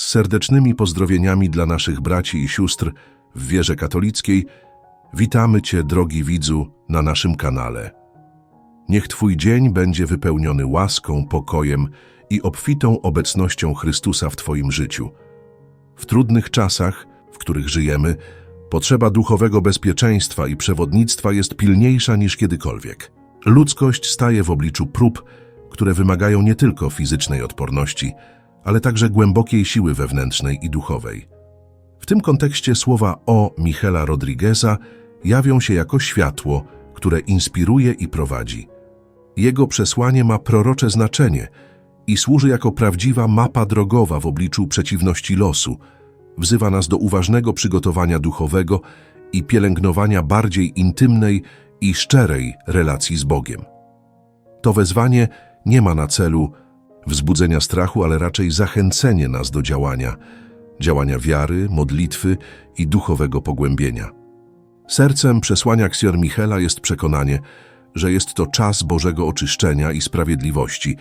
Z serdecznymi pozdrowieniami dla naszych braci i sióstr w wierze katolickiej witamy Cię, drogi widzu, na naszym kanale. Niech Twój dzień będzie wypełniony łaską, pokojem i obfitą obecnością Chrystusa w Twoim życiu. W trudnych czasach, w których żyjemy, potrzeba duchowego bezpieczeństwa i przewodnictwa jest pilniejsza niż kiedykolwiek. Ludzkość staje w obliczu prób, które wymagają nie tylko fizycznej odporności, ale także głębokiej siły wewnętrznej i duchowej. W tym kontekście słowa o Michela Rodrigueza jawią się jako światło, które inspiruje i prowadzi. Jego przesłanie ma prorocze znaczenie i służy jako prawdziwa mapa drogowa w obliczu przeciwności losu. Wzywa nas do uważnego przygotowania duchowego i pielęgnowania bardziej intymnej i szczerej relacji z Bogiem. To wezwanie nie ma na celu wzbudzenia strachu, ale raczej zachęcenie nas do działania, działania wiary, modlitwy i duchowego pogłębienia. Sercem przesłania księcia Michela jest przekonanie, że jest to czas Bożego oczyszczenia i sprawiedliwości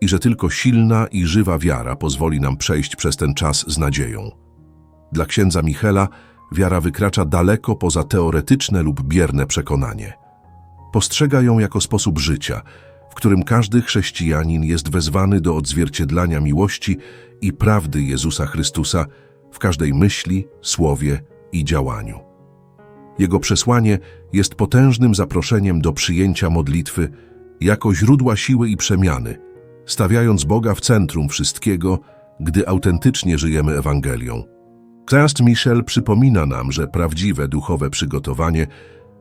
i że tylko silna i żywa wiara pozwoli nam przejść przez ten czas z nadzieją. Dla księdza Michela wiara wykracza daleko poza teoretyczne lub bierne przekonanie. Postrzega ją jako sposób życia, w którym każdy chrześcijanin jest wezwany do odzwierciedlania miłości i prawdy Jezusa Chrystusa w każdej myśli, słowie i działaniu. Jego przesłanie jest potężnym zaproszeniem do przyjęcia modlitwy jako źródła siły i przemiany, stawiając Boga w centrum wszystkiego, gdy autentycznie żyjemy Ewangelią. Ksiądz Michel przypomina nam, że prawdziwe duchowe przygotowanie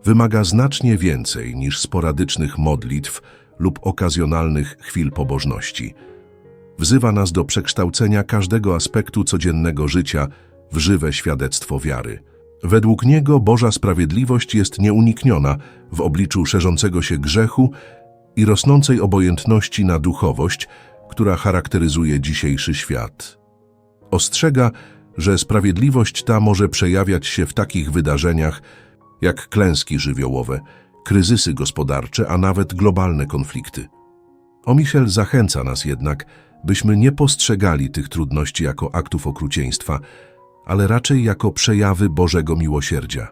wymaga znacznie więcej niż sporadycznych modlitw lub okazjonalnych chwil pobożności. Wzywa nas do przekształcenia każdego aspektu codziennego życia w żywe świadectwo wiary. Według niego Boża sprawiedliwość jest nieunikniona w obliczu szerzącego się grzechu i rosnącej obojętności na duchowość, która charakteryzuje dzisiejszy świat. Ostrzega, że sprawiedliwość ta może przejawiać się w takich wydarzeniach jak klęski żywiołowe, kryzysy gospodarcze, a nawet globalne konflikty. Omichel zachęca nas jednak, byśmy nie postrzegali tych trudności jako aktów okrucieństwa, ale raczej jako przejawy Bożego miłosierdzia.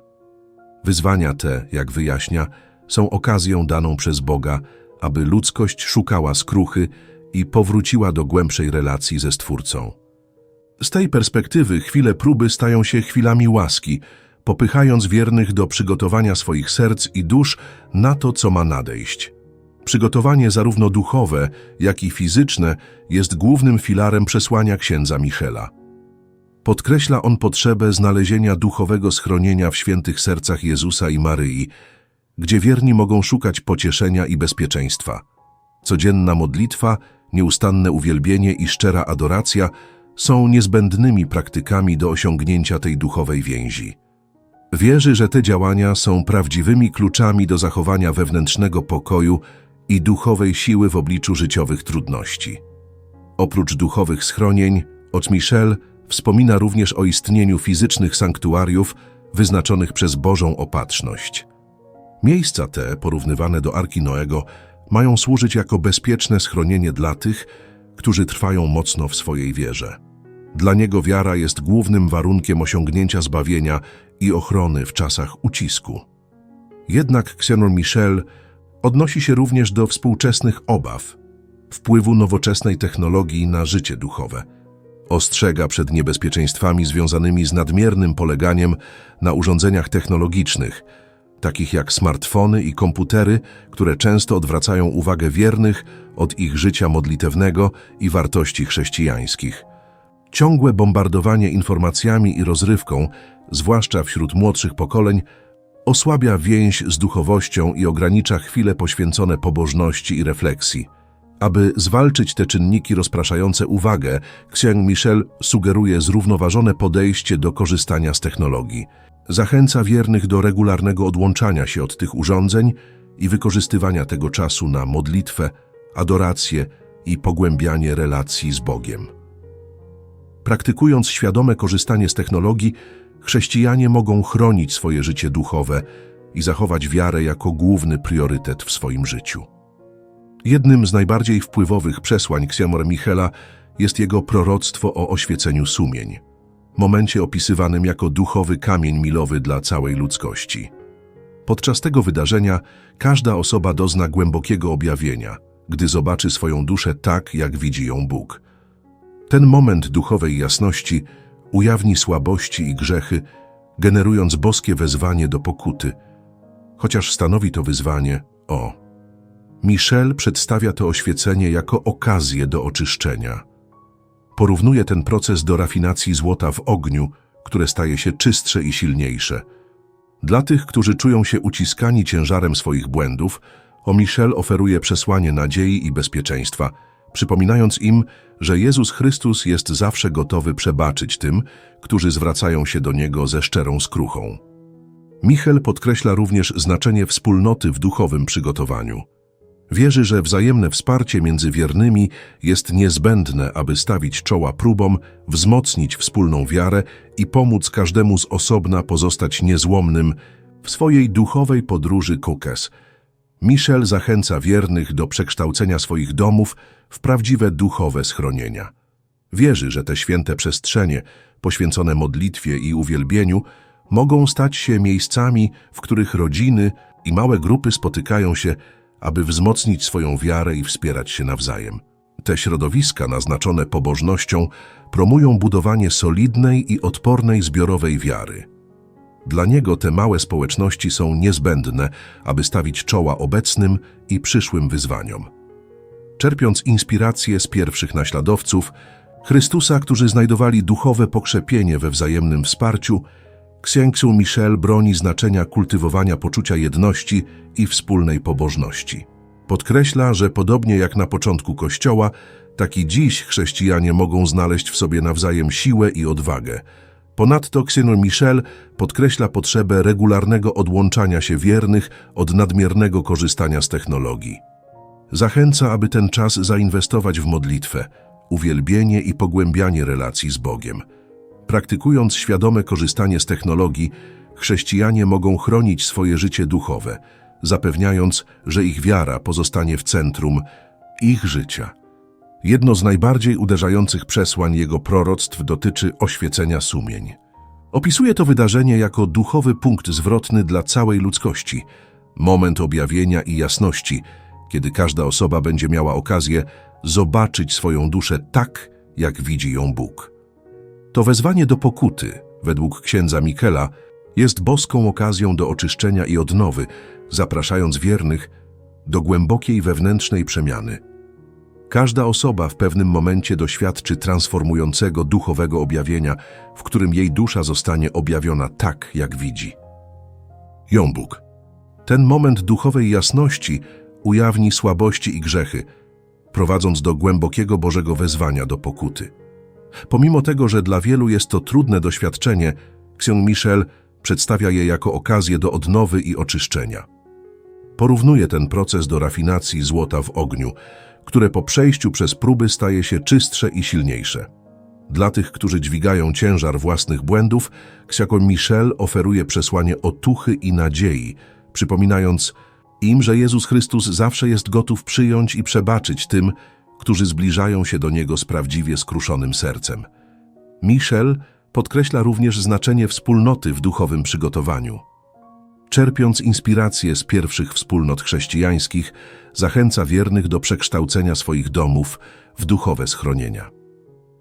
Wyzwania te, jak wyjaśnia, są okazją daną przez Boga, aby ludzkość szukała skruchy i powróciła do głębszej relacji ze Stwórcą. Z tej perspektywy chwile próby stają się chwilami łaski, popychając wiernych do przygotowania swoich serc i dusz na to, co ma nadejść. Przygotowanie zarówno duchowe, jak i fizyczne jest głównym filarem przesłania księdza Michela. Podkreśla on potrzebę znalezienia duchowego schronienia w świętych sercach Jezusa i Maryi, gdzie wierni mogą szukać pocieszenia i bezpieczeństwa. Codzienna modlitwa, nieustanne uwielbienie i szczera adoracja są niezbędnymi praktykami do osiągnięcia tej duchowej więzi. Wierzy, że te działania są prawdziwymi kluczami do zachowania wewnętrznego pokoju i duchowej siły w obliczu życiowych trudności. Oprócz duchowych schronień, Ot Michel wspomina również o istnieniu fizycznych sanktuariów wyznaczonych przez Bożą opatrzność. Miejsca te, porównywane do Arki Noego, mają służyć jako bezpieczne schronienie dla tych, którzy trwają mocno w swojej wierze. Dla niego wiara jest głównym warunkiem osiągnięcia zbawienia i ochrony w czasach ucisku. Jednak Xenor Michel odnosi się również do współczesnych obaw, wpływu nowoczesnej technologii na życie duchowe. Ostrzega przed niebezpieczeństwami związanymi z nadmiernym poleganiem na urządzeniach technologicznych, takich jak smartfony i komputery, które często odwracają uwagę wiernych od ich życia modlitewnego i wartości chrześcijańskich. Ciągłe bombardowanie informacjami i rozrywką, zwłaszcza wśród młodszych pokoleń, osłabia więź z duchowością i ogranicza chwile poświęcone pobożności i refleksji. Aby zwalczyć te czynniki rozpraszające uwagę, księg Michel sugeruje zrównoważone podejście do korzystania z technologii. Zachęca wiernych do regularnego odłączania się od tych urządzeń i wykorzystywania tego czasu na modlitwę, adorację i pogłębianie relacji z Bogiem. Praktykując świadome korzystanie z technologii, chrześcijanie mogą chronić swoje życie duchowe i zachować wiarę jako główny priorytet w swoim życiu. Jednym z najbardziej wpływowych przesłań Księmor Michela jest jego proroctwo o oświeceniu sumień, momencie opisywanym jako duchowy kamień milowy dla całej ludzkości. Podczas tego wydarzenia każda osoba dozna głębokiego objawienia, gdy zobaczy swoją duszę tak, jak widzi ją Bóg. Ten moment duchowej jasności ujawni słabości i grzechy, generując boskie wezwanie do pokuty, chociaż stanowi to wyzwanie o. Michel przedstawia to oświecenie jako okazję do oczyszczenia. Porównuje ten proces do rafinacji złota w ogniu, które staje się czystsze i silniejsze. Dla tych, którzy czują się uciskani ciężarem swoich błędów, o Michel oferuje przesłanie nadziei i bezpieczeństwa, przypominając im, że Jezus Chrystus jest zawsze gotowy przebaczyć tym, którzy zwracają się do Niego ze szczerą skruchą. Michel podkreśla również znaczenie wspólnoty w duchowym przygotowaniu. Wierzy, że wzajemne wsparcie między wiernymi jest niezbędne, aby stawić czoła próbom, wzmocnić wspólną wiarę i pomóc każdemu z osobna pozostać niezłomnym w swojej duchowej podróży Kukes. Michel zachęca wiernych do przekształcenia swoich domów w prawdziwe duchowe schronienia. Wierzy, że te święte przestrzenie, poświęcone modlitwie i uwielbieniu, mogą stać się miejscami, w których rodziny i małe grupy spotykają się, aby wzmocnić swoją wiarę i wspierać się nawzajem. Te środowiska naznaczone pobożnością promują budowanie solidnej i odpornej zbiorowej wiary. Dla niego te małe społeczności są niezbędne, aby stawić czoła obecnym i przyszłym wyzwaniom. Czerpiąc inspirację z pierwszych naśladowców, Chrystusa, którzy znajdowali duchowe pokrzepienie we wzajemnym wsparciu, Księgsu Michel broni znaczenia kultywowania poczucia jedności i wspólnej pobożności. Podkreśla, że podobnie jak na początku Kościoła, tak i dziś chrześcijanie mogą znaleźć w sobie nawzajem siłę i odwagę. Ponadto Księży Michel podkreśla potrzebę regularnego odłączania się wiernych od nadmiernego korzystania z technologii. Zachęca, aby ten czas zainwestować w modlitwę, uwielbienie i pogłębianie relacji z Bogiem. Praktykując świadome korzystanie z technologii, chrześcijanie mogą chronić swoje życie duchowe, zapewniając, że ich wiara pozostanie w centrum ich życia. Jedno z najbardziej uderzających przesłań jego proroctw dotyczy oświecenia sumień. Opisuje to wydarzenie jako duchowy punkt zwrotny dla całej ludzkości, moment objawienia i jasności, kiedy każda osoba będzie miała okazję zobaczyć swoją duszę tak, jak widzi ją Bóg. To wezwanie do pokuty, według księdza Mikela, jest boską okazją do oczyszczenia i odnowy, zapraszając wiernych do głębokiej wewnętrznej przemiany. Każda osoba w pewnym momencie doświadczy transformującego duchowego objawienia, w którym jej dusza zostanie objawiona tak, jak widzi. Jąbuk. Ten moment duchowej jasności ujawni słabości i grzechy, prowadząc do głębokiego Bożego wezwania do pokuty. Pomimo tego, że dla wielu jest to trudne doświadczenie, Ksiąg Michel przedstawia je jako okazję do odnowy i oczyszczenia. Porównuje ten proces do rafinacji złota w ogniu, które po przejściu przez próby staje się czystsze i silniejsze. Dla tych, którzy dźwigają ciężar własnych błędów, Ksiako Michel oferuje przesłanie otuchy i nadziei, przypominając im, że Jezus Chrystus zawsze jest gotów przyjąć i przebaczyć tym, którzy zbliżają się do Niego z prawdziwie skruszonym sercem. Michel podkreśla również znaczenie wspólnoty w duchowym przygotowaniu. Czerpiąc inspirację z pierwszych wspólnot chrześcijańskich, zachęca wiernych do przekształcenia swoich domów w duchowe schronienia.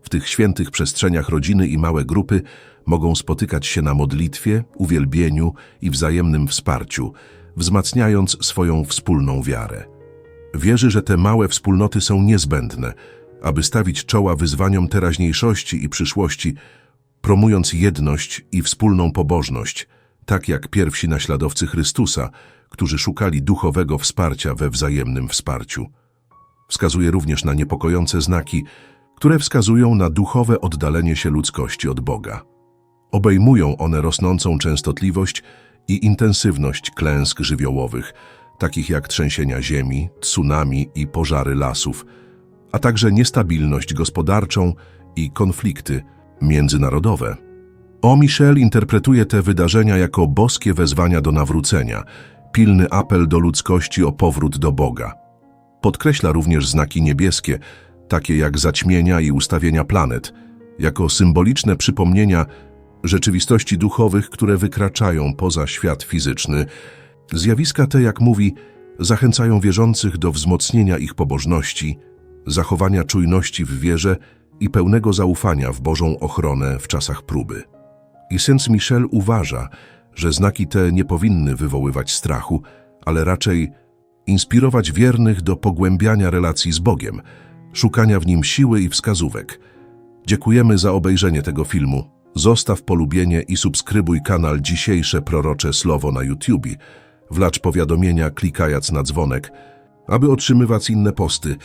W tych świętych przestrzeniach rodziny i małe grupy mogą spotykać się na modlitwie, uwielbieniu i wzajemnym wsparciu, wzmacniając swoją wspólną wiarę. Wierzy, że te małe wspólnoty są niezbędne, aby stawić czoła wyzwaniom teraźniejszości i przyszłości, promując jedność i wspólną pobożność, tak jak pierwsi naśladowcy Chrystusa, którzy szukali duchowego wsparcia we wzajemnym wsparciu. Wskazuje również na niepokojące znaki, które wskazują na duchowe oddalenie się ludzkości od Boga. Obejmują one rosnącą częstotliwość i intensywność klęsk żywiołowych, takich jak trzęsienia ziemi, tsunami i pożary lasów, a także niestabilność gospodarczą i konflikty międzynarodowe. O Michel interpretuje te wydarzenia jako boskie wezwania do nawrócenia, pilny apel do ludzkości o powrót do Boga. Podkreśla również znaki niebieskie, takie jak zaćmienia i ustawienia planet, jako symboliczne przypomnienia rzeczywistości duchowych, które wykraczają poza świat fizyczny. Zjawiska te, jak mówi, zachęcają wierzących do wzmocnienia ich pobożności, zachowania czujności w wierze i pełnego zaufania w Bożą ochronę w czasach próby. I Saint Michel uważa, że znaki te nie powinny wywoływać strachu, ale raczej inspirować wiernych do pogłębiania relacji z Bogiem, szukania w nim siły i wskazówek. Dziękujemy za obejrzenie tego filmu. Zostaw polubienie i subskrybuj kanał Dzisiejsze Prorocze Słowo na YouTube. Wlacz powiadomienia klikając na dzwonek, aby otrzymywać inne posty.